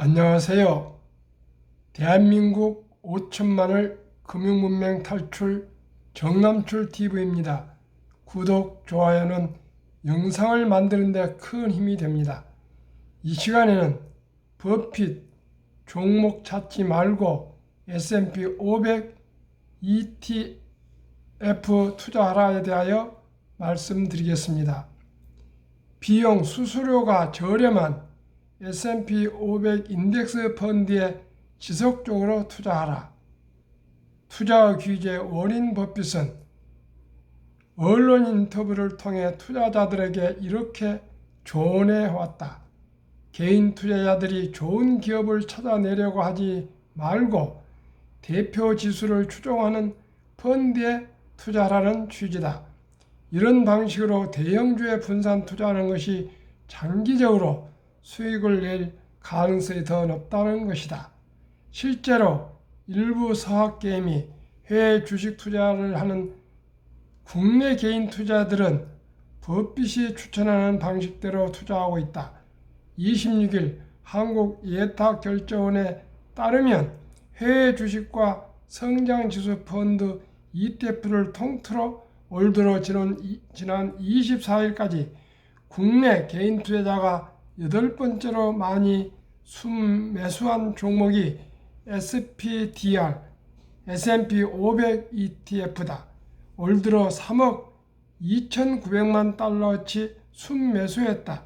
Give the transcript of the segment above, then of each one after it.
안녕하세요. 대한민국 5천만을 금융문맹 탈출 정남출 TV입니다. 구독, 좋아요는 영상을 만드는 데 큰 힘이 됩니다. 이 시간에는 버핏 종목 찾지 말고 S&P 500 ETF 투자하라에 대하여 말씀드리겠습니다. 비용 수수료가 저렴한 S&P 500 인덱스 펀드에 지속적으로 투자하라. 투자 규제 워린 버핏은 언론 인터뷰를 통해 투자자들에게 이렇게 조언해 왔다. 개인 투자자들이 좋은 기업을 찾아내려고 하지 말고 대표 지수를 추종하는 펀드에 투자하라는 취지다. 이런 방식으로 대형주에 분산 투자하는 것이 장기적으로 수익을 낼 가능성이 더 높다는 것이다. 실제로 일부 서학개미 해외 주식 투자를 하는 국내 개인 투자들은 버핏이 추천하는 방식대로 투자하고 있다. 26일 한국 예탁결제원에 따르면 해외 주식과 성장지수 펀드 ETF를 통틀어 올 들어 지난 24일까지 국내 개인 투자자가 여덟 번째로 많이 순 매수한 종목이 SPDR, S&P 500 ETF다. 올 들어 3억 2,900만 달러치 순매수했다.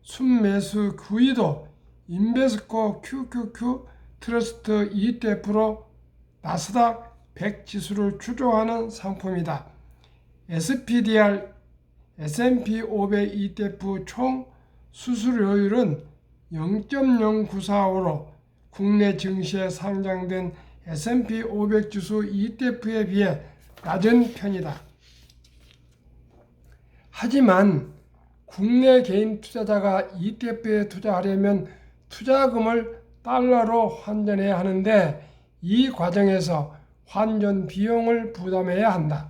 순매수 9위도 인베스코 QQQ 트러스트 ETF로 나스닥 100 지수를 추종하는 상품이다. SPDR, S&P 500 ETF 총 수수료율은 0.094로 국내 증시에 상장된 S&P 500 지수 ETF에 비해 낮은 편이다. 하지만 국내 개인 투자자가 ETF에 투자하려면 투자금을 달러로 환전해야 하는데 이 과정에서 환전 비용을 부담해야 한다.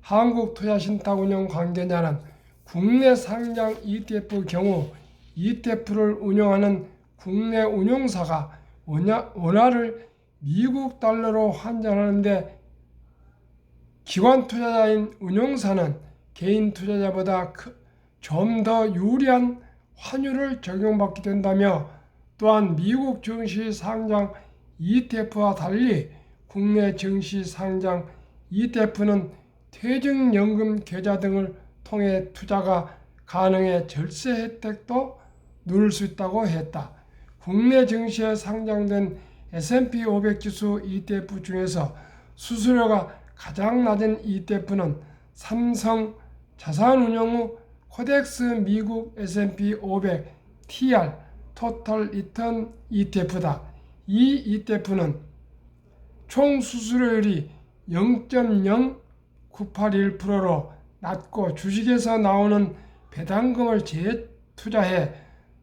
한국투자신탁운용 관계자는 국내 상장 ETF 경우 ETF를 운영하는 국내 운용사가 원화를 미국 달러로 환전하는데 기관 투자자인 운용사는 개인 투자자보다 좀 더 유리한 환율을 적용받게 된다며 또한 미국 증시 상장 ETF와 달리 국내 증시 상장 ETF는 퇴직연금 계좌 등을 통해 투자가 가능해 절세 혜택도 누릴 수 있다고 했다. 국내 증시에 상장된 S&P 500 지수 ETF 중에서 수수료가 가장 낮은 ETF는 삼성 자산운용 코덱스 미국 S&P 500 TR 토탈 리턴 ETF다. 이 ETF는 총 수수료율이 0.0981%로 낮고 주식에서 나오는 배당금을 재투자해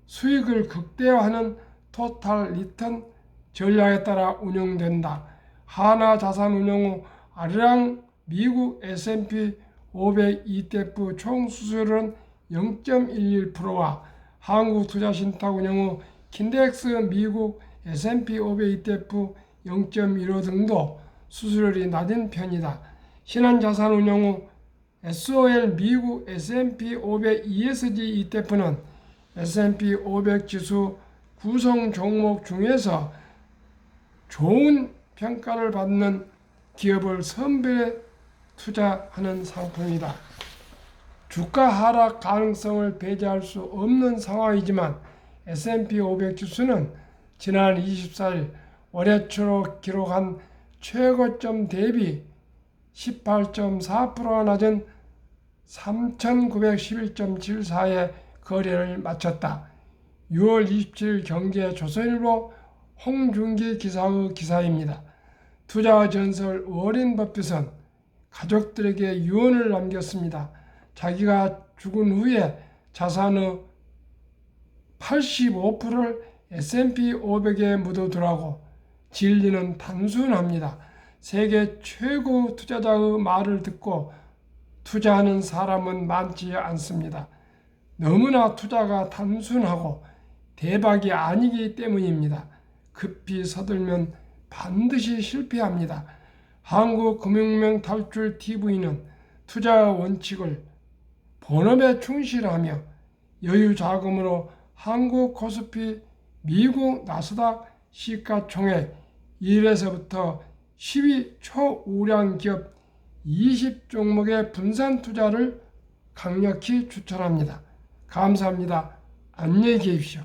수익을 극대화하는 토탈 리턴 전략에 따라 운영된다. 하나 자산 운용 아르랑 미국 S&P 500 ETF 총 수수료는 0.11%와 한국 투자신탁운용 킨덱스 미국 S&P 500 ETF 0.15 등도 수수료율이 낮은 편이다. 신한자산운용 SOL 미국 S&P 500 ESG ETF는 S&P 500 지수 구성 종목 중에서 좋은 평가를 받는 기업을 선별해 투자하는 상품이다. 주가 하락 가능성을 배제할 수 없는 상황이지만 S&P 500 지수는 지난 24일 올해 초로 기록한 최고점 대비 18.4%가 낮은 3,911.74의 거래를 마쳤다. 6월 27일 경제 조선일보 홍준기 기사의 기사입니다. 투자 전설 워린 버핏은 가족들에게 유언을 남겼습니다. 자기가 죽은 후에 자산의 85%를 S&P 500에 묻어두라고 진리는 단순합니다. 세계 최고 투자자의 말을 듣고 투자하는 사람은 많지 않습니다. 너무나 투자가 단순하고 대박이 아니기 때문입니다. 급히 서들면 반드시 실패합니다. 한국금융명 탈출 TV는 투자 원칙을 본업에 충실하며 여유 자금으로 한국 코스피, 미국 나스닥 시가총액 1에서부터 10위 초우량 기업 20종목의 분산 투자를 강력히 추천합니다. 감사합니다. 안녕히 계십시오.